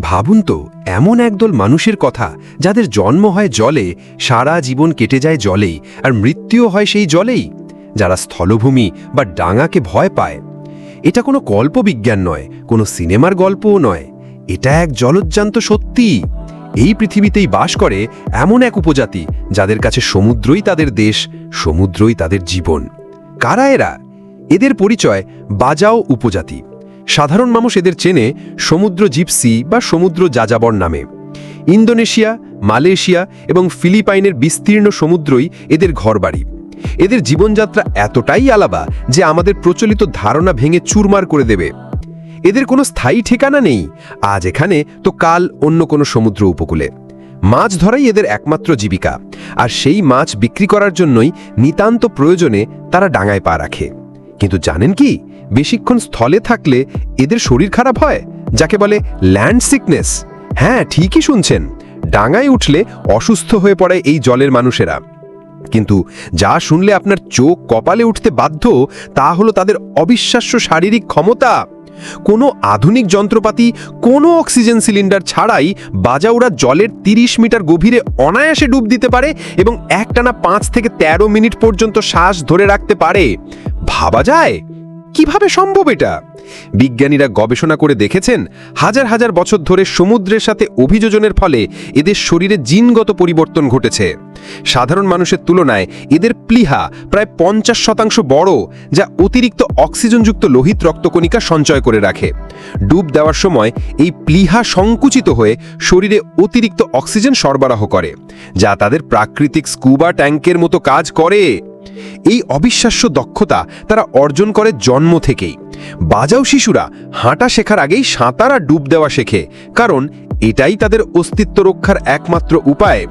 ভাবুন তো, এমন একদল মানুষের কথা যাদের জন্ম হয় জলে, সারা জীবন কেটে যায় জলেই, আর মৃত্যুও হয় সেই জলেই, যারা স্থলভূমি বা ডাঙাকে ভয় পায়। এটা কোনো কল্পবিজ্ঞান নয়, কোনো সিনেমার গল্পও নয়। এটা এক জলজ্জান্ত সত্যি। এই পৃথিবীতেই বাস করে এমন এক উপজাতি যাদের কাছে সমুদ্রই তাদের দেশ, সমুদ্রই তাদের জীবন। কারা এরা? এদের পরিচয় বাজাও উপজাতি। সাধারণ মানুষ এদের চেনে সমুদ্র জিপসি বা সমুদ্র যাযাবর নামে। ইন্দোনেশিয়া, মালয়েশিয়া এবং ফিলিপাইনের বিস্তীর্ণ সমুদ্রই এদের ঘরবাড়ি। এদের জীবনযাত্রা এতটাই আলাদা যে আমাদের প্রচলিত ধারণা ভেঙে চুরমার করে দেবে। এদের কোনো স্থায়ী ঠিকানা নেই। আজ এখানে তো কাল অন্য কোনো সমুদ্র উপকূলে। মাছ ধরাই এদের একমাত্র জীবিকা। আর সেই মাছ বিক্রি করার জন্যই নিতান্ত প্রয়োজনে তারা ডাঙায় পা রাখে। কিন্তু জানেন কি? বেশিক্ষণ স্থলে থাকলে এদের শরীর খারাপ হয়, যাকে বলে ল্যান্ড সিকনেস। হ্যাঁ ঠিকই শুনছেন। ডাঙায় উঠলে অসুস্থ হয়ে পড়ে এই জলের মানুষেরা। কিন্তু যা শুনলে আপনার চোখ কপালে উঠতে বাধ্য, তা হলো তাদের অবিশ্বাস্য শারীরিক ক্ষমতা। কোনো আধুনিক যন্ত্রপাতি, কোনো অক্সিজেন সিলিন্ডার ছাড়াই বাজাউরা জলের ৩০ মিটার গভীরে অনায়াসে ডুব দিতে পারে এবং একটানা পাঁচ থেকে ১৩ মিনিট পর্যন্ত শ্বাস ধরে রাখতে পারে। ভাবা যায়? কীভাবে সম্ভব এটা? বিজ্ঞানীরা গবেষণা করে দেখেছেন, হাজার হাজার বছর ধরে সমুদ্রের সাথে অভিযোজনের ফলে এদের শরীরে জিনগত পরিবর্তন ঘটেছে। সাধারণ মানুষের তুলনায় এদের প্লিহা প্রায় পঞ্চাশ শতাংশ বড়, যা অতিরিক্ত অক্সিজেনযুক্ত লোহিত রক্তকণিকা সঞ্চয় করে রাখে। ডুব দেওয়ার সময় এই প্লিহা সংকুচিত হয়ে শরীরে অতিরিক্ত অক্সিজেন সরবরাহ করে, যা তাদের প্রাকৃতিক স্কুবা ট্যাঙ্কের মতো কাজ করে। এই অবিশ্বাস্য দক্ষতা তারা অর্জন করে জন্ম থেকেই। বাজাও শিশুরা হাঁটা শেখার আগেই সাঁতার ডুব দেওয়া শেখে, কারণ এটাই তাদের অস্তিত্ব রক্ষার একমাত্র উপায়।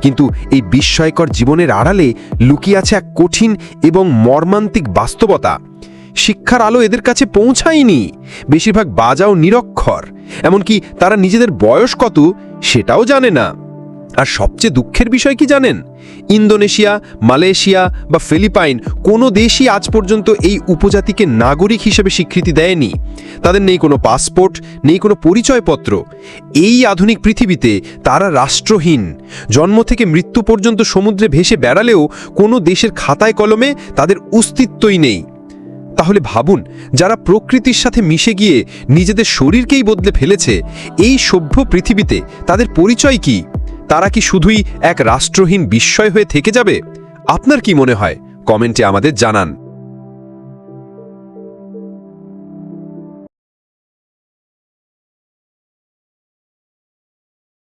কিন্তু এই বিস্ময়কর জীবনের আড়ালে লুকিয়ে আছে এক কঠিন এবং মর্মান্তিক বাস্তবতা। শিক্ষার আলো এদের কাছে পৌঁছায়নি। বেশিরভাগ বাজাও নিরক্ষর, এমনকি তারা নিজেদের বয়স কত সেটাও জানে না। আর সবচেয়ে দুঃখের বিষয় কি জানেন? ইন্দোনেশিয়া, মালয়েশিয়া বা ফিলিপাইন কোনো দেশই আজ পর্যন্ত এই উপজাতিকে নাগরিক হিসেবে স্বীকৃতি দেয়নি। তাদের নেই কোনো পাসপোর্ট, নেই কোনো পরিচয়পত্র। এই আধুনিক পৃথিবীতে তারা রাষ্ট্রহীন। জন্ম থেকে মৃত্যু পর্যন্ত সমুদ্রে ভেসে বেড়ালেও কোনো দেশের খাতায় কলমে তাদের অস্তিত্বই নেই। তাহলে ভাবুন, যারা প্রকৃতির সাথে মিশে গিয়ে নিজেদের শরীরকেই বদলে ফেলেছে, এই সভ্য পৃথিবীতে তাদের পরিচয় কি? তারা কি শুধুই এক রাষ্ট্রহীন বিস্ময় হয়ে থেকে যাবে? আপনার কি মনে হয়? কমেন্টে আমাদের জানান।